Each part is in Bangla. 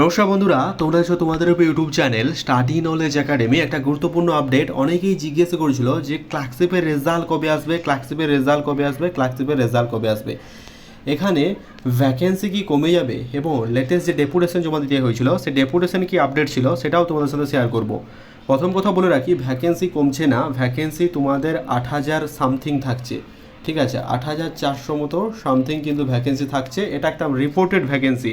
নমস্কার বন্ধুরা, তোমরা আছো তোমাদের উপর YouTube channel study knowledge academy একটা গুরুত্বপূর্ণ আপডেট অনেকেই জিজ্ঞেস করেছিল যে ক্লার্কশিপের রেজাল্ট কবে আসবে ক্লার্কশিপের রেজাল্ট কবে আসবে ক্লার্কশিপের রেজাল্ট কবে আসবে। এখানে ভ্যাকেন্সি কি কমে যাবে এবং লেটেস্ট যে ডেপুটেশন জমা দিতে হয়েছিল সে ডেপুটেশন কি আপডেট ছিল সেটাও তোমাদের সাথে শেয়ার করব। প্রথম কথা বলে রাখি ভ্যাকেন্সি কমছে না ভ্যাকেন্সি তোমাদের আট হাজার সামথিং থাকছে। ঠিক আছে, আট হাজার চারশো মতো সামথিং কিন্তু ভ্যাকেন্সি থাকছে। এটা একটা রিপোর্টেড ভ্যাকেন্সি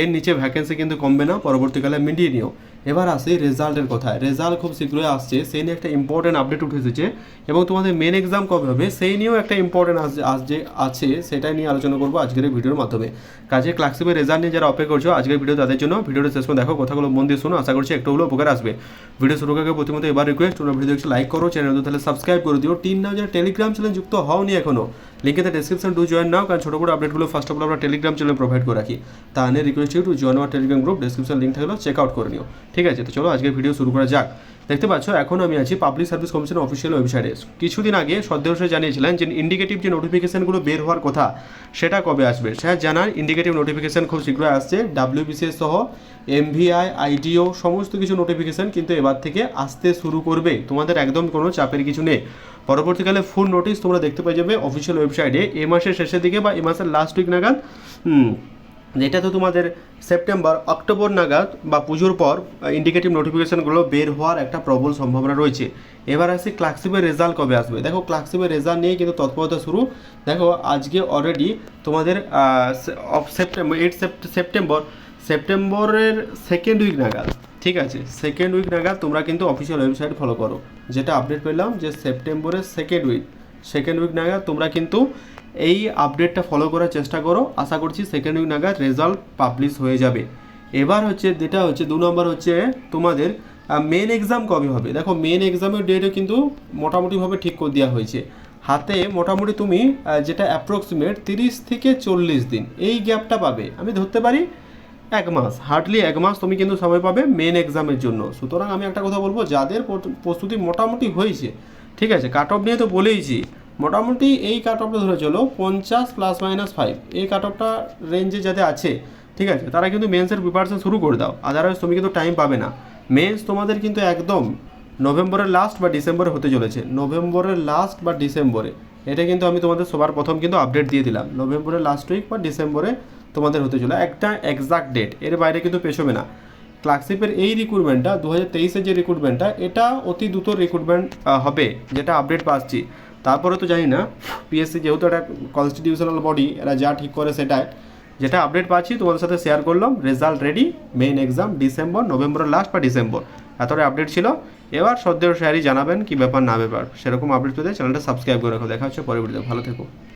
এর নিচে ভ্যাকেন্সি কিন্তু কমবে না, পরবর্তীকালে মিডিয়ে নিও। এবার আসি রেজাল্টের কথায়। রেজাল্ট খুব শীঘ্রই আসছে। সেই নিয়ে একটা ইম্পর্টেন্ট আপডেট উঠে এসেছে এবং তোমাদের মেন এক্সাম কবে হবে, সেই নিয়েও একটা ইম্পর্টেন্ট আজ যে আছে, সেটাই নিয়ে আলোচনা করব আজকের এই ভিডিওর মাধ্যমে। কাজে ক্লাসিপের রেজাল্ট নিয়ে যারা অপেক্ষা করছ, আজকের ভিডিও তাদের জন্য ভিডিওটা শেষ করে দেখো, কথাগুলো মন দিয়ে শোনো, আশা করছি একটু হলেও উপকার আসবে। ভিডিও শুরু করার আগে প্রথমত এবার রিকোয়েস্ট তোমরা ভিডিও একটু লাইক করো চ্যানেল তাহলে সাবস্ক্রাইব করে দিও। টিন নাও যারা টেলিগ্রাম চ্যানেল যুক্ত হওনি এখনও। লিঙ্কে ডেসক্রিপশন টু জয়েন নাও কারণ ছোটো বড় আপডেটগুলো ফার্স্ট অফ অল আমরা টেলিগ্রাম চ্যানেল প্রোভাইড করে রাখি। তা রিকোয়েস্ট টু জয়েন আমার টেলিগ্রাম গ্রুপ ডেসক্রিপশন লিঙ্ক থাকলেও চেক আউট করে নিও। ঠিক আছে তো চলো আজকের ভিডিও শুরু করা যাক। দেখতে পাচ্ছ এখন আমি আছি পাবলিক সার্ভিস কমিশনের অফিসিয়াল ওয়েবসাইটে কিছুদিন আগে সদ্যহসে জানিয়েছিলেন যে ইন্ডিকেটিভ যে নোটিফিকেশনগুলো বের হওয়ার কথা সেটা কবে আসবে? সেটা জানার ইন্ডিকেটিভ নোটিফিকেশন খুব শীঘ্রই আসছে। ডাব্লিউবিসিএস সহ এমভিআই আইডিও সমস্ত কিছু নোটিফিকেশান কিন্তু এবার থেকে আসতে শুরু করবে। তোমাদের একদম কোনো চাপের কিছু নেই। পরবর্তীকালে ফুল নোটিশ তোমরা দেখতে পেয়ে যাবে অফিসিয়াল ওয়েবসাইটে এ মাসের শেষের দিকে বা এ মাসের লাস্ট উইক নাগাদ হুম, যেটা তো তোমাদের সেপ্টেম্বর অক্টোবর নাগাদ বা পুজোর পর ইন্ডিকেটিভ নোটিফিকেশনগুলো বের হওয়ার একটা প্রবল সম্ভাবনা রয়েছে। এবার আসি ক্লার্কশিপের রেজাল্ট কবে আসবে? দেখো ক্লার্কশিপের রেজাল্ট নিয়ে কিন্তু তৎপরতা শুরু। দেখো, আজকে অলরেডি তোমাদের সেপ্টেম্বর এইট সেপ্টেম্বর সেপ্টেম্বরের সেকেন্ড উইক নাগাদ, ঠিক আছে? সেকেন্ড উইক নাগাদ তোমরা কিন্তু অফিসিয়াল ওয়েবসাইট ফলো করো। যেটা আপডেট পেলাম যে সেপ্টেম্বরের সেকেন্ড উইক সেকেন্ড উইক নাগাদ তোমরা কিন্তু এই আপডেটটা ফলো করার চেষ্টা করো। আশা করছি সেকেন্ড উইক নাগাদ রেজাল্ট পাবলিশ হয়ে যাবে। এবার হচ্ছে যেটা হচ্ছে, দু নম্বর হচ্ছে তোমাদের মেন এক্সাম কবে হবে? দেখো মেন এক্সামের ডেটও কিন্তু মোটামুটিভাবে ঠিক করে দেওয়া হয়েছে। হাতে মোটামুটি তুমি যেটা অ্যাপ্রক্সিমেট তিরিশ থেকে চল্লিশ দিন, এই গ্যাপটা পাবে। আমি ধরতে পারি এক মাস হার্ডলি এক মাস তুমি কিন্তু সময় পাবে মেন এক্সামের জন্য। সুতরাং আমি একটা কথা বলব, যাদের প্রস্তুতি মোটামুটি হয়েছে, ঠিক আছে কাট অফ নিয়ে তো বলেইছি মোটামুটি এই কাট অফটা ধরে চলো, পঞ্চাশ প্লাস মাইনাস ফাইভ এই কাট অফটা রেঞ্জে যাতে আছে, ঠিক আছে? তারা কিন্তু মেন্সের প্রিপারেশন শুরু করে দাও। আদারওয়াইজ তুমি কিন্তু টাইম পাবে না। মেন্স তোমাদের কিন্তু একদম নভেম্বরের লাস্ট বা ডিসেম্বরে হতে চলেছে। নভেম্বরের লাস্ট বা ডিসেম্বরে। এটা কিন্তু আমি তোমাদের সবার প্রথম কিন্তু আপডেট দিয়ে দিলাম। নভেম্বরের লাস্ট উইক বা ডিসেম্বরে তোমাদের হতে চলে একটা এক্সাক্ট ডেট এর বাইরে কিন্তু পেছবে না। ক্লার্কশিপের এই রিক্রুটমেন্টটা দু হাজার তেইশের যে রিক্রুটমেন্টটা এটা অতি দ্রুত রিক্রুটমেন্ট হবে, যেটা আপডেট পাচ্ছি। তারপরে তো জানি না পিএসসি যেহেতু একটা কনস্টিটিউশনাল বডি এরা যা ঠিক করে সেটাই। যেটা আপডেট পাচ্ছি, তোমাদের সাথে শেয়ার করলাম result ready main exam December, নভেম্বরের লাস্ট বা ডিসেম্বর। এতটাই আপডেট ছিল। এবার সদ্য শেয়ারই জানাবেন কি ব্যাপার না ব্যাপার, সেরকম আপডেট পেতে চ্যানেলটা সাবস্ক্রাইব করে রাখো। দেখা হচ্ছে পরে ভিডিওতে ভালো থেকো।